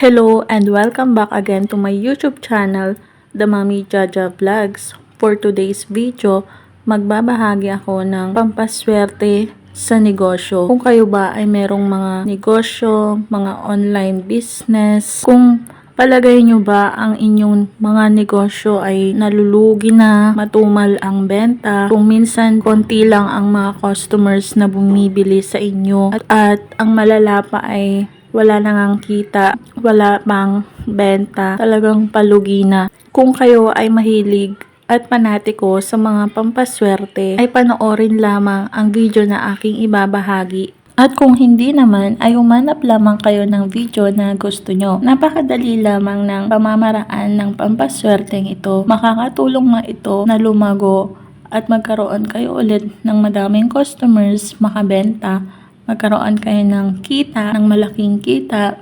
Hello and welcome back again to my YouTube channel, The Mami Jaja Vlogs. For today's video, magbabahagi ako ng pampaswerte sa negosyo. Kung kayo ba ay merong mga negosyo, mga online business, kung palagay nyo ba ang inyong mga negosyo ay nalulugi na, matumal ang benta, kung minsan konti lang ang mga customers na bumibili sa inyo at, at ang malala pa ay wala na ngang kita, wala pang benta, talagang palugi na. Kung kayo ay mahilig at panatiko sa mga pampaswerte, ay panoorin lamang ang video na aking ibabahagi. At kung hindi naman, ay umanap lamang kayo ng video na gusto nyo. Napakadali lamang ng pamamaraan ng pampaswerteng ito. Makakatulong nga ito na lumago at magkaroon kayo ulit ng madaming customers, makabenta, magkaroon kayo ng kita, ng malaking kita,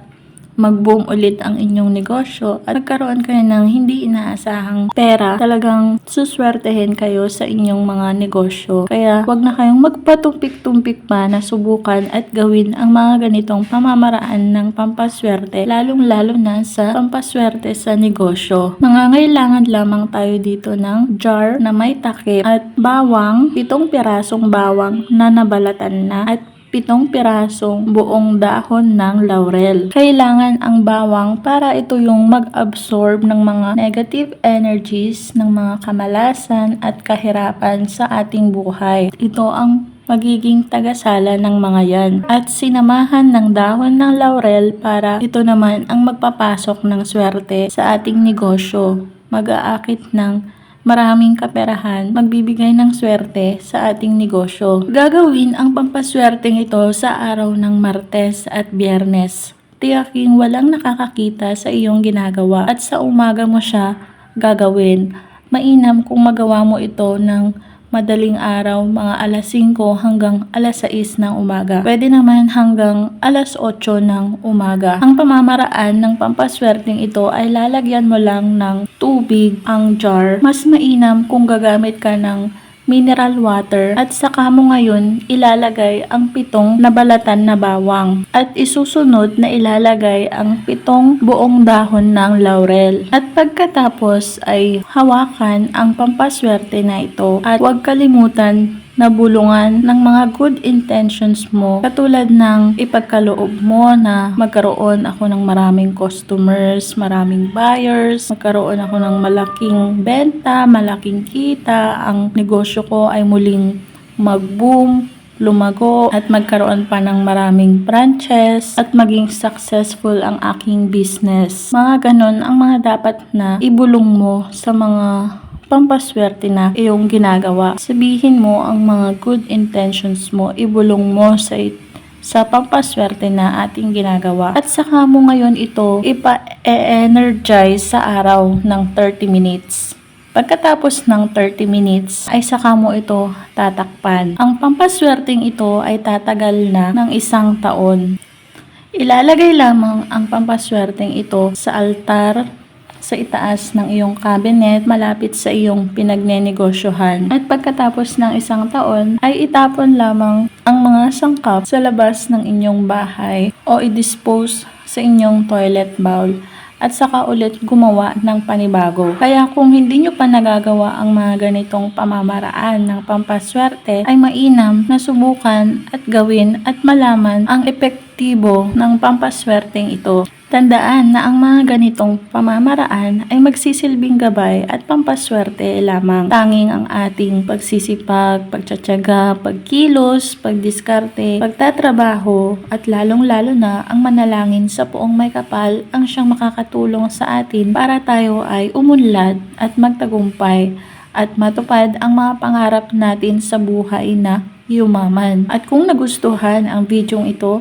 mag-boom ulit ang inyong negosyo at magkaroon kayo ng hindi inaasahang pera, talagang suswertehin kayo sa inyong mga negosyo. Kaya wag na kayong magpatumpik-tumpik pa na subukan at gawin ang mga ganitong pamamaraan ng pampaswerte, lalong-lalo na sa pampaswerte sa negosyo. Nangangailangan lamang tayo dito ng jar na may takip at bawang, pitong pirasong bawang na nabalatan na at pitong pirasong buong dahon ng laurel. Kailangan ang bawang para ito yung mag-absorb ng mga negative energies ng mga kamalasan at kahirapan sa ating buhay. Ito ang magiging tagasala ng mga yan. At sinamahan ng dahon ng laurel para ito naman ang magpapasok ng swerte sa ating negosyo. Mag-aakit ng maraming kaperahan, magbibigay ng swerte sa ating negosyo. Gagawin ang pampaswerteng ito sa araw ng Martes at Biyernes. Tiyaking walang nakakakita sa iyong ginagawa at sa umaga mo siya gagawin. Mainam kung magawa mo ito ng madaling araw, mga alas 5 hanggang alas 6 ng umaga. Pwede naman hanggang alas 8 ng umaga. Ang pamamaraan ng pampaswerteng ito ay lalagyan mo lang ng tubig ang jar. Mas mainam kung gagamit ka ng mineral water at saka mo ngayon ilalagay ang pitong nabalatan na bawang. At isusunod na ilalagay ang pitong buong dahon ng laurel. At pagkatapos ay hawakan ang pampaswerte na ito. At huwag kalimutan na bulungan ng mga good intentions mo katulad ng ipagkaloob mo na magkaroon ako ng maraming customers, maraming buyers, magkaroon ako ng malaking benta, malaking kita, ang negosyo ko ay muling mag-boom, lumago at magkaroon pa ng maraming branches at maging successful ang aking business. Mga ganon ang mga dapat na ibulong mo sa mga pampaswerte na iyong ginagawa. Sabihin mo ang mga good intentions mo, ibulong mo sa sa pampaswerte na ating ginagawa. At saka mo ngayon ito ipa-energize sa araw ng 30 minutes. Pagkatapos ng 30 minutes, ay saka mo ito tatakpan. Ang pampaswerteng ito ay tatagal na ng isang taon. Ilalagay lamang ang pampaswerteng ito sa altar sa itaas ng iyong cabinet malapit sa iyong pinagnenegosyohan. At pagkatapos ng isang taon, ay itapon lamang ang mga sangkap sa labas ng inyong bahay o i-dispose sa inyong toilet bowl at saka ulit gumawa ng panibago. Kaya kung hindi nyo pa nagagawa ang mga ganitong pamamaraan ng pampaswerte, ay mainam na subukan at gawin at malaman ang epektibo ng pampaswerteng ito. Tandaan na ang mga ganitong pamamaraan ay magsisilbing gabay at pampaswerte lamang. Tanging ang ating pagsisipag, pagtsatsaga, pagkilos, pagdiskarte, pagtatrabaho at lalong-lalo na ang manalangin sa puong may kapal ang siyang makakatulong sa atin para tayo ay umunlad at magtagumpay at matupad ang mga pangarap natin sa buhay na yumaman. At kung nagustuhan ang videong ito,